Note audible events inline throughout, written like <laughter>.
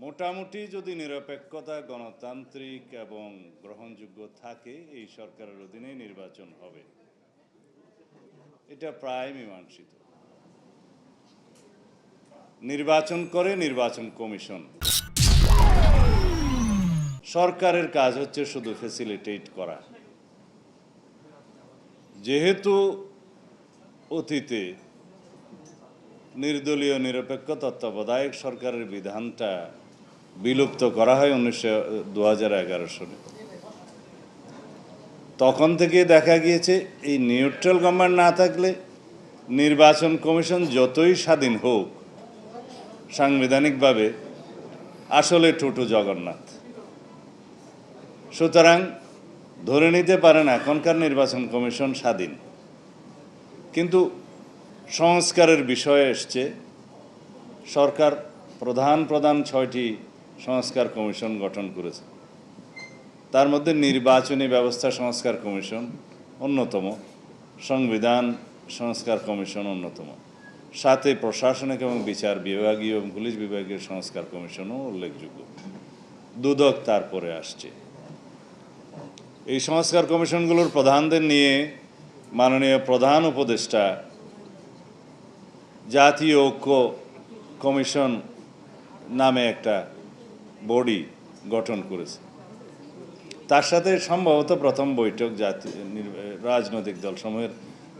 মোটামুটি যদি নিরপেক্ষতা গণতান্ত্রিক এবং গ্রহণযোগ্য থাকে, এই সরকারের অধীনে নির্বাচন হবে। এটা প্রায় মীমাংসিত। নির্বাচন করে নির্বাচন কমিশন। সরকারের কাজ হচ্ছে শুধু ফেসিলিটেট করা। যেহেতু অতীতে নির্দলীয় নিরপেক্ষ তত্ত্বাবধায়ক সরকারের বিধানটা বিলুপ্ত করা হয় উনিশশো দু সালে। তখন থেকে দেখা গিয়েছে, এই নিউট্রাল গভর্নমেন্ট না থাকলে নির্বাচন কমিশন যতই স্বাধীন হোক, সাংবিধানিকভাবে আসলে টুটু জগন্নাথ। সুতরাং ধরে নিতে পারেন, এখনকার নির্বাচন কমিশন স্বাধীন। কিন্তু সংস্কারের বিষয়ে এসছে, সরকার প্রধান প্রধান ছয়টি সংস্কার কমিশন গঠন করেছে। তার মধ্যে নির্বাচনী ব্যবস্থা সংস্কার কমিশন অন্যতম, সংবিধান সংস্কার কমিশন অন্যতম, সাথে প্রশাসনিক এবং বিচার বিভাগীয় এবং পুলিশ বিভাগীয় সংস্কার কমিশনও উল্লেখযোগ্য। দুদক তারপরে আসছে। এই সংস্কার কমিশনগুলোর প্রধানদের নিয়ে মাননীয় প্রধান উপদেষ্টা জাতীয় ঐক্য কমিশন নামে একটা বডি গঠন করেছে। তার সাথে সম্ভবত প্রথম বৈঠক জাতীয় রাজনৈতিক দলসমূহের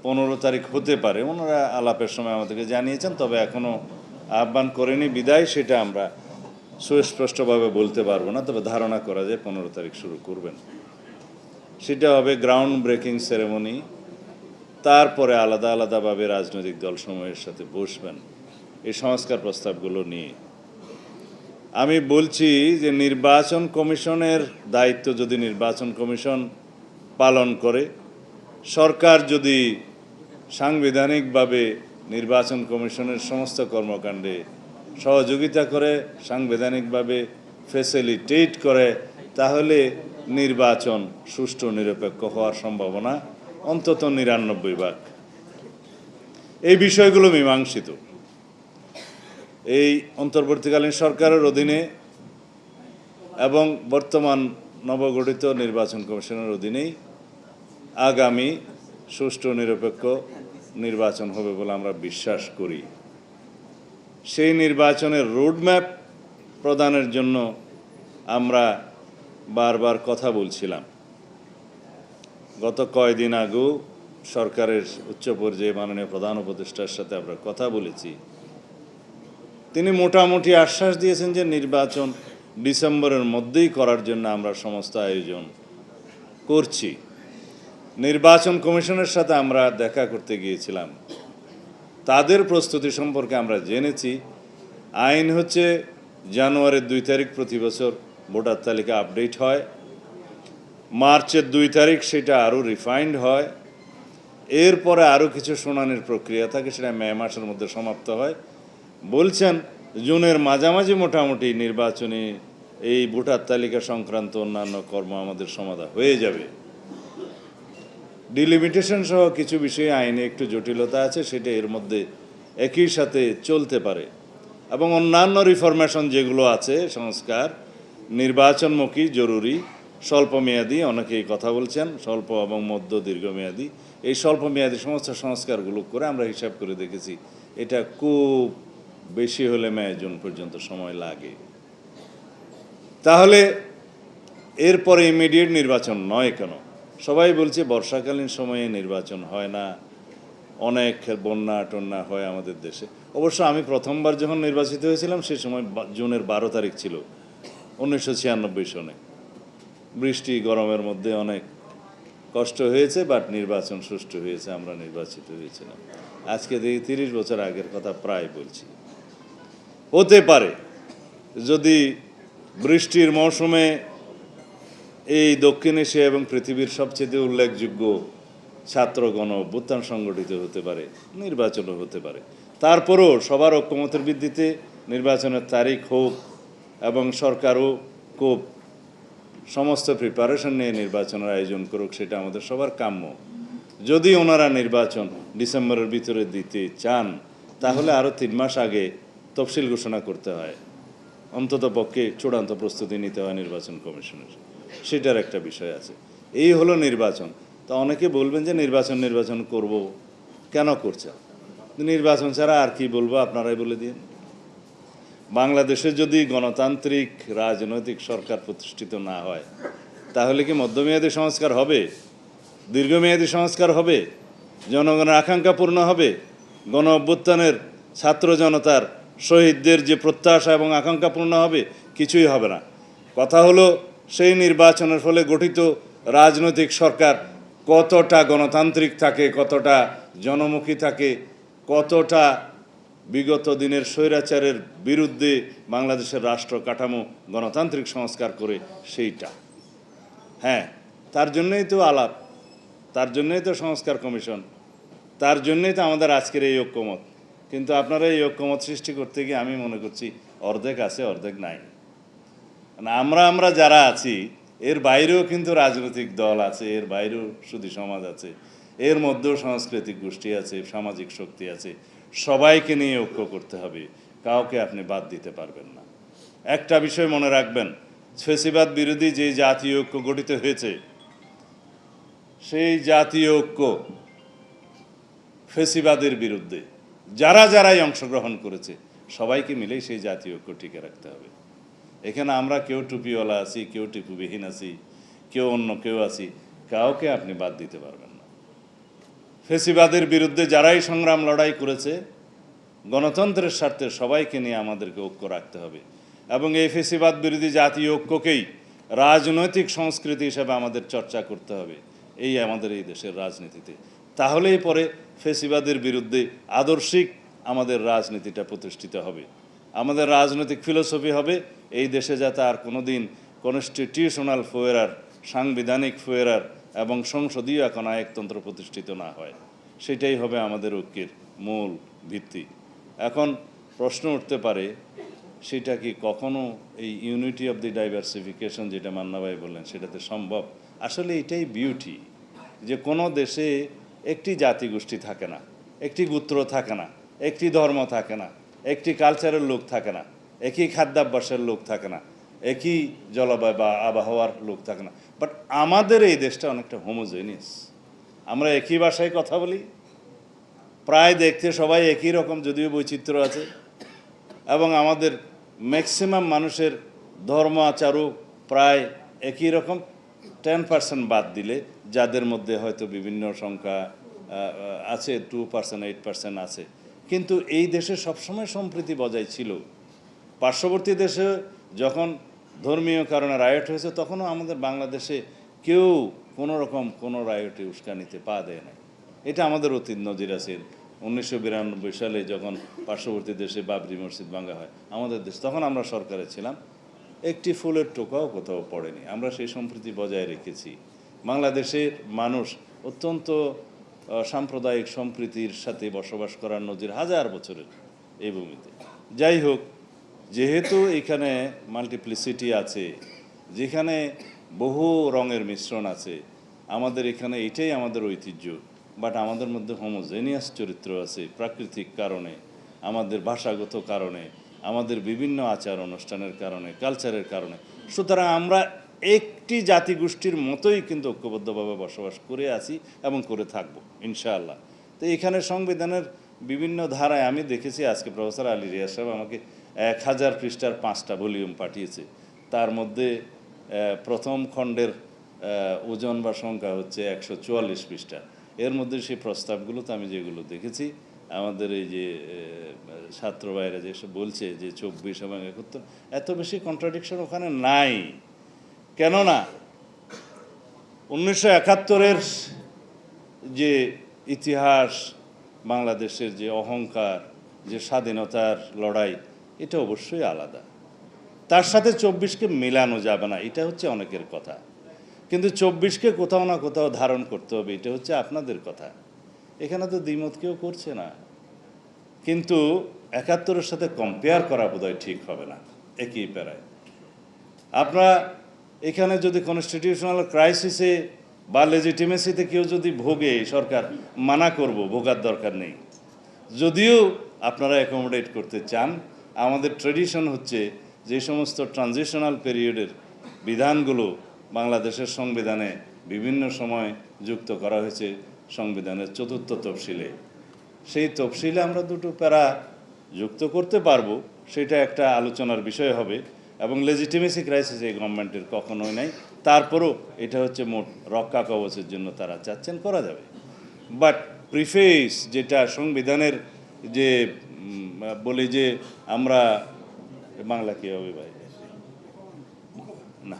পনেরো তারিখ হতে পারে। ওনারা আলাপের সময় আমাদেরকে জানিয়েছেন, তবে এখনও আহ্বান করেনি বিদায়, সেটা আমরা সুস্পষ্টভাবে বলতে পারব না, তবে ধারণা করা যায় পনেরো তারিখ শুরু করবেন। সেটা হবে গ্রাউন্ড ব্রেকিং সেরেমনি। তারপরে আলাদা আলাদাভাবে রাজনৈতিক দল দলসমূহের সাথে বসবেন। এই সংস্কার প্রস্তাবগুলো নিয়ে। আমি বলছি যে নির্বাচন কমিশনের দায়িত্ব যদি নির্বাচন কমিশন পালন করে, সরকার যদি সাংবিধানিকভাবে নির্বাচন কমিশনের সমস্ত কর্মকাণ্ডে সহযোগিতা করে, সাংবিধানিকভাবে ফেসিলিটেট করে, তাহলে নির্বাচন সুষ্ঠু, নিরপেক্ষ হওয়ার সম্ভাবনা অন্তত নিরানব্বই ভাগ। এই বিষয়গুলো মীমাংসিত। এই অন্তর্বর্তীকালীন সরকারের অধীনে এবং বর্তমান নবগঠিত নির্বাচন কমিশনের অধীনেই আগামী সুষ্ঠু নিরপেক্ষ নির্বাচন হবে বলে আমরা বিশ্বাস করি। সেই নির্বাচনের রোডম্যাপ প্রদানের জন্য আমরা বারবার কথা বলছিলাম। গত কয়দিন আগেও সরকারের উচ্চ পর্যায়ে মাননীয় প্রধান উপদেষ্টার সাথে আমরা কথা বলেছি। তিনি মোটামুটি আশ্বাস দিয়েছেন যে নির্বাচন ডিসেম্বরের মধ্যেই করার জন্য আমরা সমস্ত আয়োজন করছি। নির্বাচন কমিশনের সাথে আমরা দেখা করতে গিয়েছিলাম। তাদের প্রস্তুতি সম্পর্কে আমরা জেনেছি। আইন হচ্ছে জানুয়ারির দুই তারিখ প্রতি বছর ভোটার তালিকা আপডেট হয়। মার্চের দুই তারিখ সেটা আরও রিফাইন্ড হয়। এরপরে আরও কিছু শুনানির প্রক্রিয়া থাকে, সেটা মে মাসের মধ্যে সমাপ্ত হয়। বলছেন, জুনের মাঝামাঝি মোটামুটি নির্বাচনী এই ভোটার তালিকা সংক্রান্ত অন্যান্য কর্ম আমাদের সমাধা হয়ে যাবে। ডিলিমিটেশন সহ কিছু বিষয়ে আইনে একটু জটিলতা আছে, সেটা এর মধ্যে একই সাথে চলতে পারে। এবং অন্যান্য রিফরমেশন যেগুলো আছে, সংস্কার, নির্বাচনমুখী, জরুরি, স্বল্পমেয়াদী, অনেকেই কথা বলছেন, স্বল্প এবং মধ্য দীর্ঘমেয়াদী। এই স্বল্পমেয়াদী সমস্ত সংস্কারগুলো করে আমরা হিসাব করে দেখেছি, এটা খুব বেশি হলে মে জুন পর্যন্ত সময় লাগে। তাহলে এরপরে ইমিডিয়েট নির্বাচন নয় কেন? সবাই বলছে বর্ষাকালীন সময়ে নির্বাচন হয় না। অনেক বন্যা টন্যা হয় আমাদের দেশে। অবশ্য আমি প্রথমবার যখন নির্বাচিত হয়েছিলাম সে সময় জুনের বারো তারিখ ছিল, উনিশশো ছিয়ানব্বই সনে। বৃষ্টি, গরমের মধ্যে অনেক কষ্ট হয়েছে বাট নির্বাচন সুষ্ঠু হয়েছে, আমরা নির্বাচিত হয়েছিলাম। আজকে দেখি তিরিশ বছর আগের কথা প্রায় বলছি। হতে পারে। যদি বৃষ্টির মৌসুমে এই দক্ষিণ এশিয়া এবং পৃথিবীর সবচেয়ে উল্লেখযোগ্য ছাত্রগণ অভ্যুত্থান সংগঠিত হতে পারে, নির্বাচনও হতে পারে। তারপরও সবার ঐক্যমতের ভিত্তিতে নির্বাচনের তারিখ হোক এবং সরকারও খুব সমস্ত প্রিপারেশন নিয়ে নির্বাচনের আয়োজন করুক, সেটা আমাদের সবার কাম্য। যদি ওনারা নির্বাচন ডিসেম্বরের ভিতরে দিতে চান, তাহলে আরও তিন মাস আগে তফসিল ঘোষণা করতে হয়। অন্তত পক্ষে চূড়ান্ত প্রস্তুতি নিতে হয় নির্বাচন কমিশনের। সেটার একটা বিষয় আছে। এই হলো নির্বাচন। তা অনেকে বলবেন যে নির্বাচন নির্বাচন করব। কেন করছে? নির্বাচন ছাড়া আর কি বলব? আপনারাই বলে দিন। বাংলাদেশে যদি গণতান্ত্রিক, রাজনৈতিক সরকার প্রতিষ্ঠিত না হয়, তাহলে কি মধ্যমেয়াদী সংস্কার হবে? দীর্ঘমেয়াদী সংস্কার হবে? জনগণের আকাঙ্ক্ষা পূর্ণ হবে? গণ অভ্যুত্থানের ছাত্র জনতার শহীদদের যে প্রত্যাশা এবং আকাঙ্ক্ষা পূর্ণ হবে, কিছুই হবে না। কথা হলো, সেই নির্বাচনের ফলে গঠিত রাজনৈতিক সরকার কতটা গণতান্ত্রিক থাকে, কতটা জনমুখী থাকে, কতটা বিগত দিনের স্বৈরাচারের বিরুদ্ধে বাংলাদেশের রাষ্ট্র কাঠামো গণতান্ত্রিক সংস্কার করে, সেইটা। হ্যাঁ তার জন্যই তো আলাপ, তার জন্যই তো সংস্কার কমিশন, তার জন্যই তো আমাদের আজকের এই ঐক্যমত। কিন্তু আপনারা এই ঐক্যমত সৃষ্টি করতে গিয়ে আমি মনে করছি অর্ধেক আছে, অর্ধেক নাই। আমরা আমরা যারা আছি, এর বাইরেও কিন্তু রাজনৈতিক দল আছে, এর বাইরেও শুধু সমাজ আছে, এর মধ্যেও সাংস্কৃতিক গোষ্ঠী আছে, সামাজিক শক্তি আছে, সবাইকে নিয়ে ঐক্য করতে হবে, কাউকে আপনি বাদ দিতে পারবেন না। একটা বিষয় মনে রাখবেন, ফেসিবাদ বিরোধী যে জাতীয় ঐক্য গঠিত হয়েছে, সেই জাতীয় ঐক্য ফেসিবাদের বিরুদ্ধে যারা যারাই অংশগ্রহণ করেছে, সবাইকে মিলেই সেই জাতীয় ঐক্য টিকে রাখতে হবে। এখানে আমরা কেউ টুপিওয়ালা আছি, কেউ টুপিবিহীন আছি, কেউ অন্য কেউ আছি, কাউকে আপনি বাদ দিতে পারবেন না। ফেসিবাদের বিরুদ্ধে যারাই সংগ্রাম লড়াই করেছে, গণতন্ত্রের স্বার্থে সবাইকে নিয়ে আমাদেরকে ঐক্য রাখতে হবে এবং এই ফেসিবাদ বিরোধী জাতীয় ঐক্যকেই রাজনৈতিক সংস্কৃতি হিসেবে আমাদের চর্চা করতে হবে। এই আমাদের এই দেশের রাজনীতিতে। তাহলেই পরে ফেসিবাদের বিরুদ্ধে আদর্শিক আমাদের রাজনীতিটা প্রতিষ্ঠিত হবে। আমাদের রাজনৈতিক ফিলোসফি হবে, এই দেশে যাতে আর কোনো দিন কনস্টিটিউশনাল ফোয়েরার সাংবিধানিক ফোয়েরার এবং সংসদীয় এখন নায়কতন্ত্র প্রতিষ্ঠিত না হয়। সেটাই হবে আমাদের ঐক্যের মূল ভিত্তি। এখন প্রশ্ন উঠতে পারে, সেটা কি কখনো এই ইউনিটি অফ দি ডাইভার্সিফিকেশন যেটা মান্না ভাই বললেন সেটাতে সম্ভব? আসলে এটাই বিউটি যে কোনো দেশে একটি জাতিগোষ্ঠী থাকে না, একটি গোত্র থাকে না, একটি ধর্ম থাকে না, একটি কালচারের লোক থাকে না, একই খাদ্যাভ্যাসের লোক থাকে না, একই জলবায়ু বা আবহাওয়ার লোক থাকে না। বাট আমাদের এই দেশটা অনেকটা হোমোজেনিয়াস আমরা একই ভাষায় কথা বলি, প্রায় দেখতে সবাই একই রকম, যদিও বৈচিত্র্য আছে। এবং আমাদের ম্যাক্সিমাম মানুষের ধর্ম আচারও প্রায় একই রকম টেন পার্সেন্ট বাদ দিলে যাদের মধ্যে হয়তো বিভিন্ন সংখ্যা আছে টু পার্সেন্ট এইট পার্সেন্ট আছে। কিন্তু এই দেশে সবসময় সম্প্রীতি বজায় ছিল। পার্শ্ববর্তী দেশে যখন ধর্মীয় কারণে রায়ট হয়েছে, তখনও আমাদের বাংলাদেশে কেউ কোনো রকম কোনো রায়টে উস্কানিতে পা দেয় নাই। এটা আমাদের অতীত নজির আছে। উনিশশো বিরানব্বই সালে যখন পার্শ্ববর্তী দেশে বাবরি মসজিদ ভাঙা হয়, আমাদের দেশ, তখন আমরা সরকারে ছিলাম। একটি ফুলের টোকাও কোথাও পড়েনি। আমরা সেই সম্প্রীতি বজায় রেখেছি। বাংলাদেশের মানুষ অত্যন্ত সাম্প্রদায়িক সম্প্রীতির সাথে বসবাস করার নজির হাজার বছরের এই ভূমিতে। যাই হোক, যেহেতু এখানে মাল্টিপ্লিসিটি আছে, যেখানে বহু রঙের মিশ্রণ আছে, আমাদের এখানে এটাই আমাদের ঐতিহ্য বাট আমাদের মধ্যে হোমোজেনিয়াস চরিত্র আছে প্রাকৃতিক কারণে, আমাদের ভাষাগত কারণে, আমাদের বিভিন্ন আচার অনুষ্ঠানের কারণে কালচারের কারণে। সুতরাং আমরা একটি জাতিগোষ্ঠীর মতোই কিন্তু ঐক্যবদ্ধভাবে বসবাস করে আছি এবং করে থাকব, ইনশাআল্লাহ। তো এখানে সংবিধানের বিভিন্ন ধারায় আমি দেখেছি, আজকে প্রফেসর আলী রিয়া সাহেব আমাকে এক হাজার পৃষ্ঠার পাঁচটা ভলিউম পাঠিয়েছে। তার মধ্যে প্রথম খণ্ডের ওজন বা সংখ্যা হচ্ছে একশো চুয়াল্লিশ পৃষ্ঠা। এর মধ্যে সেই প্রস্তাবগুলোতে আমি যেগুলো দেখেছি, আমাদের এই যে ছাত্র ভাইরা যেসব বলছে যে চব্বিশ এবং একাত্তর, এত বেশি কন্ট্রাডিকশন ওখানে নাই। কেননা উনিশশো একাত্তরের যে ইতিহাস, বাংলাদেশের যে অহংকার, যে স্বাধীনতার লড়াই, এটা অবশ্যই আলাদা। তার সাথে চব্বিশকে মেলানো যাবে না, এটা হচ্ছে অনেকের কথা। কিন্তু চব্বিশকে কোথাও না কোথাও ধারণ করতে হবে, এটা হচ্ছে আপনাদের কথা। এখানে তো দ্বিমত কেউ করছে না। কিন্তু একাত্তরের সাথে কম্পেয়ার করা বোধহয় ঠিক হবে না, একই প্যারায়। আপনারা এখানে যদি কনস্টিটিউশনাল ক্রাইসিসে বা লেজিটিমেসিতে কেউ যদি ভোগে, সরকার মানা করব, ভোগার দরকার নেই। যদিও আপনারা অ্যাকোমোডেট করতে চান, আমাদের ট্রেডিশন হচ্ছে যে সমস্ত ট্রানজিশনাল পিরিয়ডের বিধানগুলো বাংলাদেশের সংবিধানে বিভিন্ন সময় যুক্ত করা হয়েছে সংবিধানের চতুর্থ তফসিলে। সেই তফসিলে আমরা দুটো প্যারা যুক্ত করতে পারব, সেটা একটা আলোচনার বিষয় হবে। এবং লেজিটিমেসি ক্রাইসিস এই গভর্নমেন্টের কখনোই নাই। তারপরও এটা হচ্ছে মোট রক্ষা কবচের জন্য তারা চাচ্ছেন, করা যাবে। বাট প্রিফেস যেটা সংবিধানের যে বলি যে আমরা, বাংলা কী হবে ভাই? না,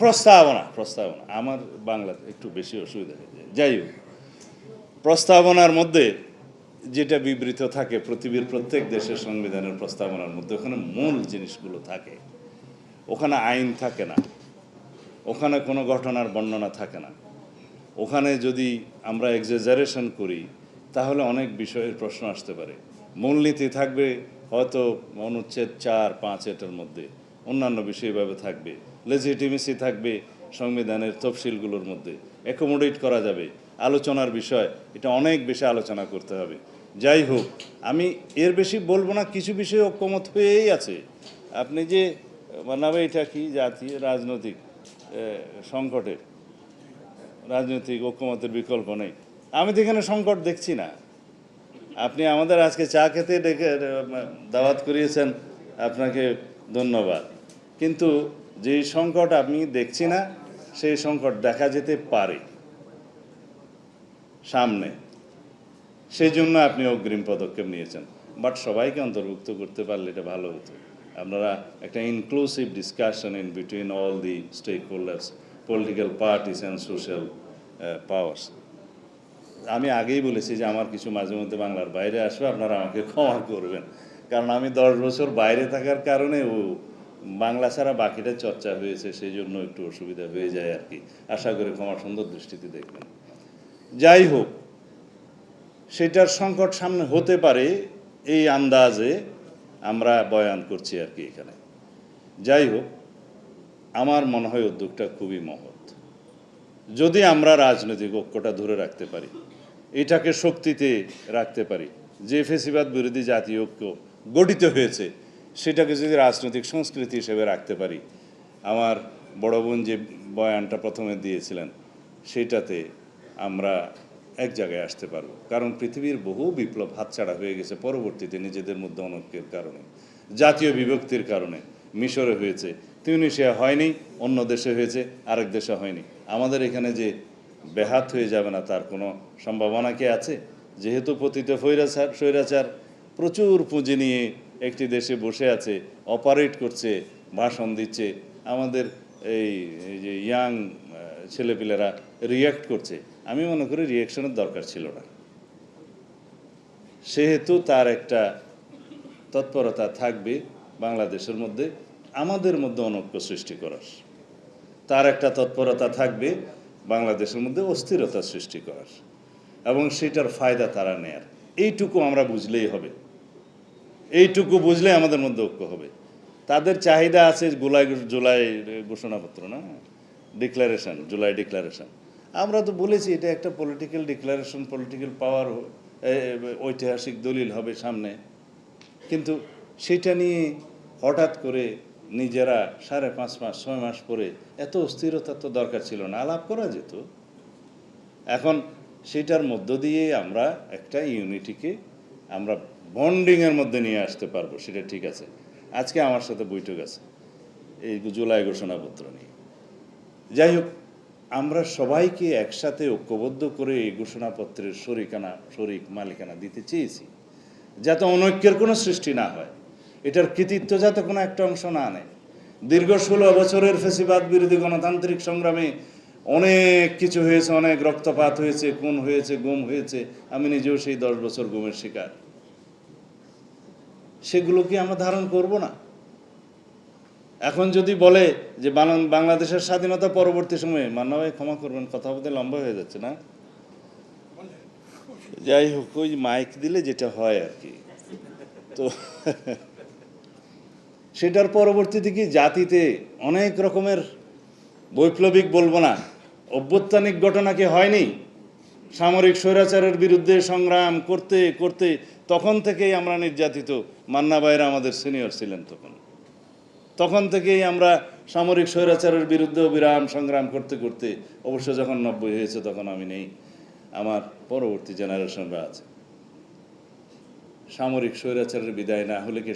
প্রস্তাবনা প্রস্তাবনা। আমার বাংলাতে একটু বেশি অসুবিধা হয়ে যায়। যাই হোক, প্রস্তাবনার মধ্যে যেটা বিবৃত থাকে, পৃথিবীর প্রত্যেক দেশের সংবিধানের প্রস্তাবনার মধ্যে ওখানে মূল জিনিসগুলো থাকে। ওখানে আইন থাকে না। ওখানে কোনো ঘটনার বর্ণনা থাকে না। ওখানে যদি আমরা এক্সাজারেশন করি, তাহলে অনেক বিষয়ের প্রশ্ন আসতে পারে। মূলনীতি থাকবে হয়তো অনুচ্ছেদ চার, পাঁচ এটার মধ্যে। অন্যান্য বিষয়ভাবে থাকবে। লেজিটিমেসি থাকবে সংবিধানের তফসিলগুলোর মধ্যে। অ্যাকোমোডেট করা যাবে। আলোচনার বিষয়, এটা অনেক বেশি আলোচনা করতে হবে। যাই হোক, আমি এর বেশি বলব না, কিছু বিষয়ে ঐক্যমত হয়েই আছে। আপনি যে বানাবে এটা কি জাতীয় রাজনৈতিক সংকটের? রাজনৈতিক ঐক্যমতের বিকল্প নেই। আমি তো এখানে সংকট দেখছি না। আপনি আমাদের আজকে চা খেতে ডেকে দাওয়াত করিয়েছেন, আপনাকে ধন্যবাদ। কিন্তু যে সংকট আমি দেখছি না, সেই সংকট দেখা যেতে পারে। সামনে। সেই জন্য আপনি অগ্রিম পদক্ষেপ নিয়েছেন। বাট সবাইকে অন্তর্ভুক্ত করতে পারলে এটা ভালো হতো। আপনারা একটা inclusive discussion in between all the stakeholders political parties and social powers আমি আগেই বলেছি যে আমার কিছু মাঝে মধ্যে বাংলার বাইরে আসবে, আপনারা আমাকে ক্ষমা করবেন। কারণ আমি দশ বছর বাইরে থাকার কারণে ও বাংলা ছাড়া বাকিটা চর্চা হয়েছে, সেই জন্য একটু অসুবিধা হয়ে যায় আর কি। আশা করি ক্ষমা সুন্দর দৃষ্টিতে দেখবেন। যাই হোক, সেটার সংকট সামনে হতে পারে এই আন্দাজে। আমরা বয়ান করছি আর কি এখানে। যাই হোক আমার মনে হয় উদ্যোগটা খুবই মহৎ। যদি আমরা রাজনৈতিক ঐক্যটা ধরে রাখতে পারি, এটাকে শক্তিতে রাখতে পারি, যে ফেসিবাদ বিরোধী জাতীয় ঐক্য গঠিত হয়েছে, সেটাকে যদি রাজনৈতিক সংস্কৃতি হিসেবে রাখতে পারি, আমার বড় বোন যে বয়ানটা প্রথমে দিয়েছিলেন, সেটাতে আমরা এক জায়গায় আসতে পারব। কারণ পৃথিবীর বহু বিপ্লব হাতছাড়া হয়ে গেছে পরবর্তীতে নিজেদের মধ্যে অনৈক্যের কারণে, জাতীয় বিভক্তির কারণে। মিশরে হয়েছে, তিউনিশিয়া হয়নি, অন্য দেশে হয়েছে, আরেক দেশে হয়নি। আমাদের এখানে যে ব্যাহাত হয়ে যাবে না, তার কোনো সম্ভাবনা কি আছে? যেহেতু পতিত ফৈরাচার স্বৈরাচার প্রচুর পুঁজি নিয়ে একটি দেশে বসে আছে অপারেট করছে, ভাষণ দিচ্ছে। আমাদের এই এই যে ইয়াং ছেলেপিলেরা রিয়্যাক্ট করছে। আমি মনে করি রিয়াকশনের দরকার ছিল না। সেহেতু তার একটা তৎপরতা থাকবে বাংলাদেশের মধ্যে, আমাদের মধ্যে অনৈক্য সৃষ্টি করার। তার একটা তৎপরতা থাকবে বাংলাদেশের মধ্যে অস্থিরতা সৃষ্টি করার। এবং সেটার ফায়দা তারা নেয়ার। এইটুকু আমরা বুঝলেই হবে। এইটুকু বুঝলে আমাদের মধ্যে ঐক্য হবে। তাদের চাহিদা আছে জুলাই জুলাই ঘোষণাপত্র না? ডিক্লারেশন জুলাই ডিক্লারেশন আমরা তো বলেছি এটা একটা পলিটিক্যাল ডিক্লারেশন পলিটিক্যাল পাওয়ার ঐতিহাসিক দলিল হবে সামনে। কিন্তু সেটা নিয়ে হঠাৎ করে নিজেরা সাড়ে পাঁচ মাস, ছয় মাস পরে এত অস্থিরতা তো দরকার ছিল না, আলাপ করা যেত। এখন সেটার মধ্য দিয়ে আমরা একটা ইউনিটিকে আমরা বন্ডিংয়ের মধ্যে নিয়ে আসতে পারব, সেটা ঠিক আছে। আজকে আমার সাথে বৈঠক আছে, এই জুলাই ঘোষণাপত্র নিয়ে। যাই হোক, আমরা সবাইকে একসাথে ঐক্যবদ্ধ করে এই ঘোষণাপত্রের শরিকানা, শরিক মালিকানা দিতে চেয়েছি, যাতে অনৈক্যের কোনো সৃষ্টি না হয়। এটার কৃতিত্ব যাতে কোনো একটা অংশ না নেয়। দীর্ঘ ষোলো বছরের ফেসিবাদ বিরোধী গণতান্ত্রিক সংগ্রামে অনেক কিছু হয়েছে, অনেক রক্তপাত হয়েছে, খুন হয়েছে, গুম হয়েছে। আমি নিজেও সেই দশ বছর গুমের শিকার। সেগুলো কি আমরা ধারণ করব না? এখন যদি বলে যে বাংলাদেশের স্বাধীনতা পরবর্তী সময়ে মান্না ভাই ক্ষমা করবেন, কথা বলতে লম্বা হয়ে যাচ্ছে না? যাই হোক, ওই মাইক দিলে যেটা হয় আর কি। তো <laughs> সেটার পরবর্তীতে কি জাতিতে অনেক রকমের বৈপ্লবিক, বলব না, অভ্যুত্থানিক ঘটনা কি হয়নি? সামরিক স্বৈরাচারের বিরুদ্ধে সংগ্রাম করতে করতে তখন থেকেই আমরা নির্যাতিত। মান্না ভাইরা আমাদের সিনিয়র ছিলেন তখন। তখন থেকেই আমরা সামরিক স্বৈরাচারের বিরুদ্ধে বিরাম সংগ্রাম করতে করতে, অবশ্য যখন নব্বই হয়েছে তখন আমি নেই, আমার পরবর্তী জেনারেশনরা আছে। সামরিক স্বৈরাচারের বিদায় না হলে কি